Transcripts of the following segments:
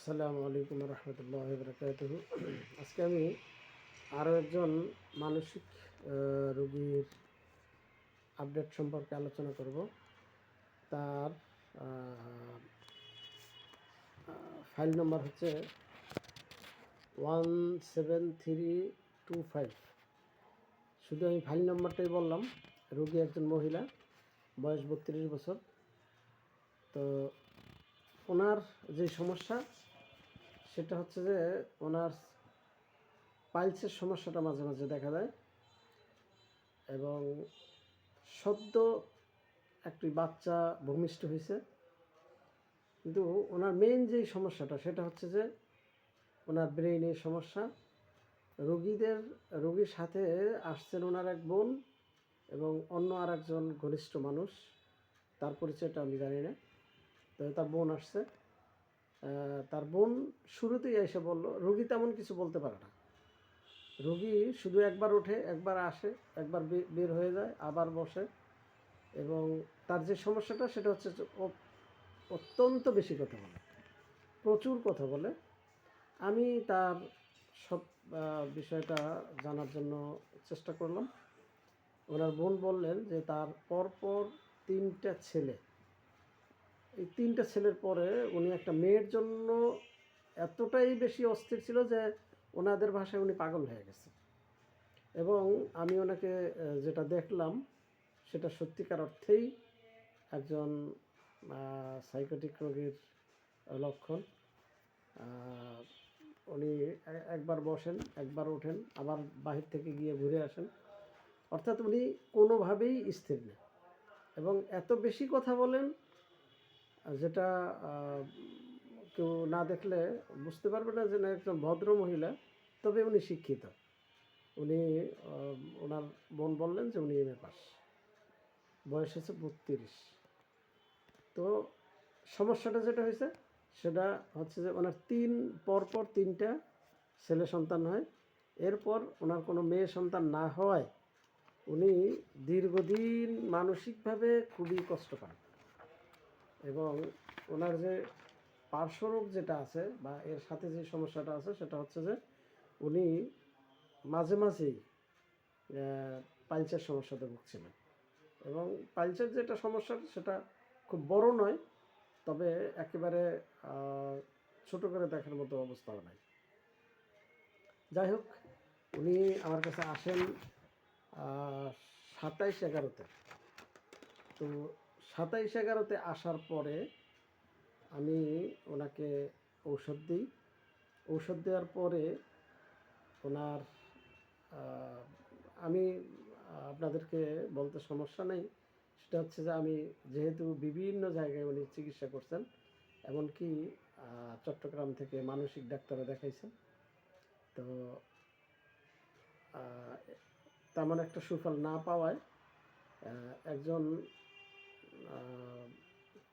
আসসালামু আলাইকুম রহমতুল্লাহ বরকাত আজকে আমি আরও একজন মানসিক রোগীর আপডেট সম্পর্কে আলোচনা করব। তার ফাইল নম্বর হচ্ছে one seven three two five শুধু আমি ফাইল নম্বরটাই বললাম, রোগী একজন মহিলা, বয়স বত্রিশ বছর। তো ওনার যে সমস্যা সেটা হচ্ছে যে ওনার পাইলসের সমস্যাটা মাঝে মাঝে দেখা দেয় এবং সদ্য একটি বাচ্চা ভূমিষ্ঠ হয়েছে। কিন্তু ওনার মেইন যেই সমস্যাটা, সেটা হচ্ছে যে ওনার ব্রেইনের সমস্যা। রোগীদের, রোগীর সাথে আসছেন ওনার এক বোন এবং অন্য আর একজন ঘনিষ্ঠ মানুষ। তার পরিচয়টা আমি জানি না। তো তার বোন আসছে। তার বোন শুরুতেই এসে বলল, রুগী তেমন কিছু বলতে পারে না। রুগী শুধু একবার ওঠে, একবার আসে, একবার বের হয়ে যায়, আবার বসে এবং তার যে সমস্যাটা সেটা হচ্ছে অত্যন্ত বেশি কথা বলে, প্রচুর কথা বলে। আমি তার সব বিষয়টা জানার জন্য চেষ্টা করলাম। ওনার বোন বললেন যে তার পরপর তিনটা ছেলে এই তিনটা ছেলের পরে উনি একটা মেয়ের জন্য এতটাই বেশি অস্থির ছিল যে ওনাদের ভাষায় উনি পাগল হয়ে গেছে। এবং আমি ওনাকে যেটা দেখলাম, সেটা সত্যিকার অর্থেই একজন সাইকোটিক রোগীর লক্ষণ। উনি একবার বসেন, একবার ওঠেন, আবার বাহির থেকে গিয়ে ঘুরে আসেন। অর্থাৎ উনি কোনোভাবেই স্থির নেই। এবং এত বেশি কথা বলেন যেটা কেউ না দেখলে বুঝতে পারবে না যে না একজন ভদ্র মহিলা, তবে উনি শিক্ষিত। উনি ওনার বোন বললেন যে উনি এম পাস। বয়স হচ্ছে বত্রিশ। তো সমস্যাটা যেটা হয়েছে, সেটা হচ্ছে যে ওনার তিন, পরপর তিনটা ছেলে সন্তান হয়। এরপর ওনার কোনো মেয়ে সন্তান না হওয়ায় উনি দীর্ঘদিন মানসিকভাবে খুবই কষ্ট পান। এবং ওনার যে পার্শ্বরোগ যেটা আছে বা এর সাথে যে সমস্যাটা আছে, সেটা হচ্ছে যে উনি মাঝে মাঝেই পাইলসের সমস্যাতে ভুগছিলেন। এবং পাইলসের যেটা সমস্যা, সেটা খুব বড় নয়, তবে একেবারে ছোট করে দেখার মতো অবস্থাও নাই। যাই হোক, উনি আমার কাছে আসেন সাতাইশ এগারোতে। তো সাতাইশ এগারোতে আসার পরে আমি ওনাকে ঔষধ দিই। ঔষধ দেওয়ার পরে ওনার আমি, আপনাদেরকে বলতে সমস্যা নেই। সেটা হচ্ছে যে আমি যেহেতু বিভিন্ন জায়গায় উনি চিকিৎসা করছেন, এমনকি চট্টগ্রাম থেকে মানসিক ডাক্তারও দেখাইছেন। তো তেমন একটা সুফল না পাওয়ায় একজন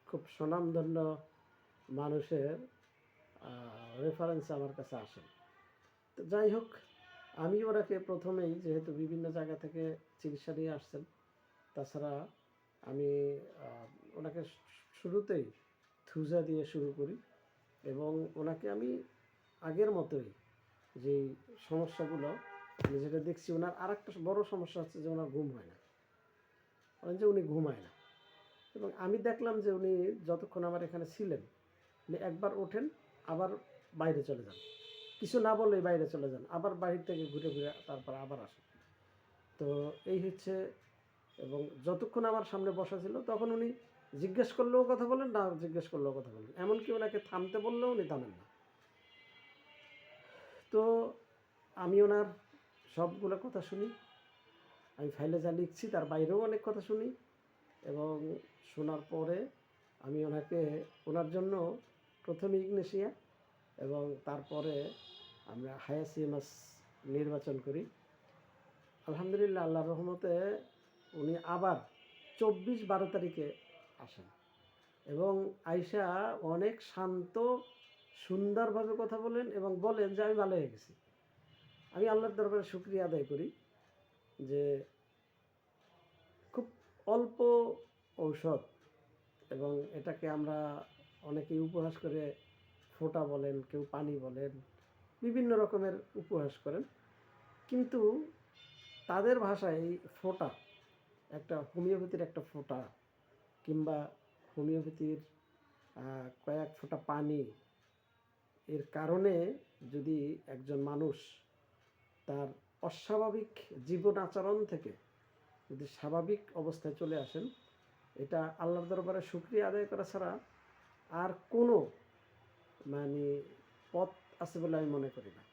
খুব স্বনামধন্য মানুষের রেফারেন্স আমার কাছে আসেন তো যাই হোক, আমি ওনাকে প্রথমেই যেহেতু বিভিন্ন জায়গা থেকে চিকিৎসা নিয়ে আসছেন, তাছাড়া আমি ওনাকে শুরুতেই থুজা দিয়ে শুরু করি এবং ওনাকে আমি আগের মতোই যে সমস্যাগুলো, আমি যেটা দেখছি, ওনার আর একটা বড় সমস্যা হচ্ছে যে ওনার ঘুম হয় না। বলেন যে উনি ঘুমায় না। এবং আমি দেখলাম যে উনি যতক্ষণ আমার এখানে ছিলেন, উনি একবার ওঠেন, আবার বাইরে চলে যান। কিছু না বললেই বাইরে চলে যান, আবার বাইরে থেকে ঘুরে ঘুরে তারপর আবার আসেন। তো এই হচ্ছে, এবং যতক্ষণ আমার সামনে বসা ছিল, তখন উনি জিজ্ঞেস করলেও কথা বলেন, না জিজ্ঞেস করলেও কথা বলেন। এমনকি ওনাকে থামতে বললেও উনি থামেন না। তো আমি ওনার সবগুলো কথা শুনি, আমি ফাইলে যা লিখছি তার বাইরেও অনেক কথা শুনি। এবং শোনার পরে আমি ওনাকে, ওনার জন্য প্রথমে ইগনেশিয়া এবং তারপরে আমরা হায়াসিমাস নির্বাচন করি। আলহামদুলিল্লাহ আল্লাহ রহমতে উনি আবার চব্বিশ বারো তারিখে আসেন এবং আয়শা অনেক শান্ত, সুন্দরভাবে কথা বলেন এবং বলেন যে আমি ভালো হয়ে গেছি। আমি আল্লাহর দরবারে শুক্রিয়া আদায় করি যে অল্প ঔষধ এবং এটাকে আমরা অনেকেই উপহাস করে ফোঁটা বলেন, কেউ পানি বলেন, বিভিন্ন রকমের উপহাস করেন। কিন্তু তাদের ভাষায় এই ফোঁটা, একটা হোমিওপ্যাথির একটা ফোঁটা কিংবা হোমিওপ্যাথির কয়েক ফোঁটা পানি, এর কারণে যদি একজন মানুষ তার অস্বাভাবিক জীবন আচরণ থেকে যদি স্বাভাবিক অবস্থায় চলে আসেন, এটা আল্লাহর দরবারে শুক্রিয়া আদায় করা ছাড়া আর কোনো মানে পথ আছে বলে আমি মনে করি না।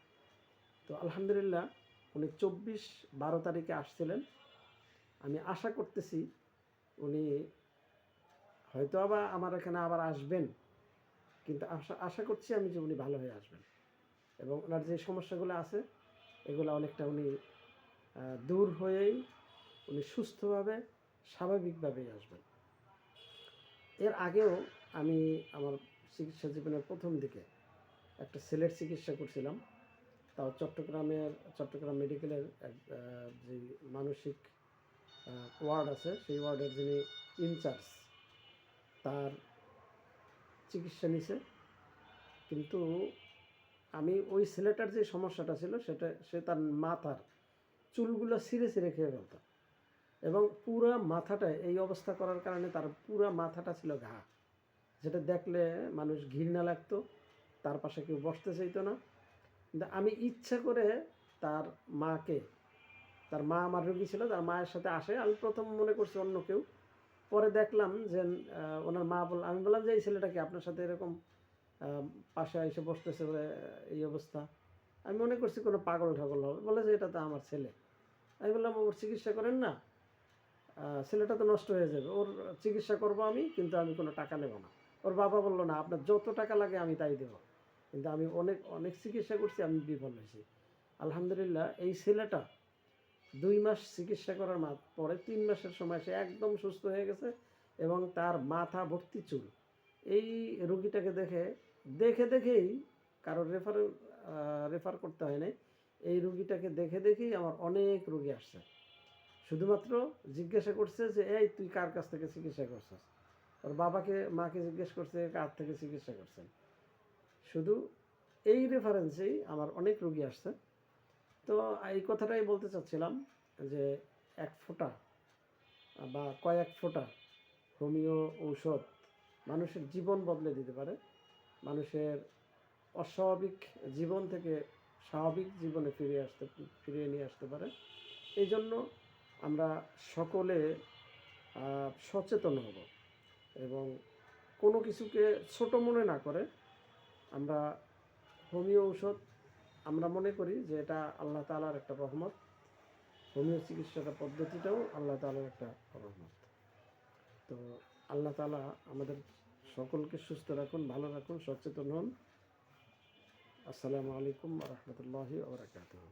তো আলহামদুলিল্লাহ উনি চব্বিশ বারো তারিখে আসছিলেন। আমি আশা করতেছি উনি হয়তো আবার আমার এখানে আবার আসবেন, কিন্তু আশা আশা করছি আমি যে উনি ভালো হয়ে আসবেন। এবং ওনার যে সমস্যাগুলো আছে, এগুলো অনেকটা উনি দূর হয়েই উনি সুস্থভাবে, স্বাভাবিকভাবেই আসবেন। এর আগেও আমি আমার চিকিৎসা জীবনের প্রথম দিকে একটা ছেলের চিকিৎসা করছিলাম। তাও চট্টগ্রামের, চট্টগ্রাম মেডিকেলের যে মানসিক ওয়ার্ড আছে, সেই ওয়ার্ডের যিনি ইনচার্জ, তার চিকিৎসা নিছে। কিন্তু আমি ওই ছেলেটার যে সমস্যাটা ছিল, সেটা, সে তার মাথার চুলগুলো ছিঁড়ে ছিঁড়ে খেয়ে ফেলত। এবং পুরো মাথাটা এই অবস্থা করার কারণে তার পুরো মাথাটা ছিল ঘা। যেটা দেখলে মানুষ ঘৃণা লাগতো, তার পাশে কেউ বসতে চাইতো না। কিন্তু আমি ইচ্ছা করে তার মাকে, তার মা আমার রোগী ছিল, তার মায়ের সাথে আসে। আমি প্রথম মনে করছি অন্য কেউ। পরে দেখলাম যে ওনার মা বল, আমি বললাম যে, এই ছেলেটাকে আপনার সাথে এরকম পাশে এসে বসতেছে বলে এই অবস্থা। আমি মনে করছি কোনো পাগল ঠাগল হবে। বলে যে, এটা তো আমার ছেলে। আমি বললাম, ওর চিকিৎসা করেন না। ছেলেটা তো নষ্ট হয়ে যাবে। ওর চিকিৎসা করব আমি, কিন্তু আমি কোনো টাকা নেব না। ওর বাবা বলল, না, আপনার যত টাকা লাগে আমি তাই দেবো। কিন্তু আমি অনেক অনেক চিকিৎসা করছি, আমি বিফল হয়েছি। আলহামদুলিল্লাহ, এই ছেলেটা দুই মাস চিকিৎসা করার পরে তিন মাসের সময় সে একদম সুস্থ হয়ে গেছে এবং তার মাথা ভর্তি চুল। এই রুগীটাকে দেখে দেখে দেখেই কারোর রেফার রেফার করতে হয় নাই। এই রুগীটাকে দেখে দেখেই আমার অনেক রুগী আসছে। শুধুমাত্র জিজ্ঞাসা করছে যে, এই তুই কার কাছ থেকে চিকিৎসা করছিস? ওর বাবাকে, মাকে জিজ্ঞেস করছে, কার থেকে চিকিৎসা করছেন? শুধু এই রেফারেন্সেই আমার অনেক রুগী আসছে। তো এই কথাটাই বলতে চাচ্ছিলাম যে, এক ফোঁটা বা কয়েক ফোঁটা হোমিও ঔষধ মানুষের জীবন বদলে দিতে পারে। মানুষের অস্বাভাবিক জীবন থেকে স্বাভাবিক জীবনে ফিরে আসতে, ফিরিয়ে নিয়ে আসতে পারে। এই জন্য আমরা সকলে সচেতন হব এবং কোনো কিছুকে ছোট মনে না করে আমরা হোমিও ঔষধ, আমরা মনে করি যে এটা আল্লাহ তালার একটা রহমত। হোমিও চিকিৎসাটা পদ্ধতিটাও আল্লাহ তালার একটা রহমত। তো আল্লাহ তালা আমাদের সকলকে সুস্থ রাখুন, ভালো রাখুন, সচেতন হন। আসসালামু আলাইকুম রহমতুল্লাহি ওবরাকাতুহ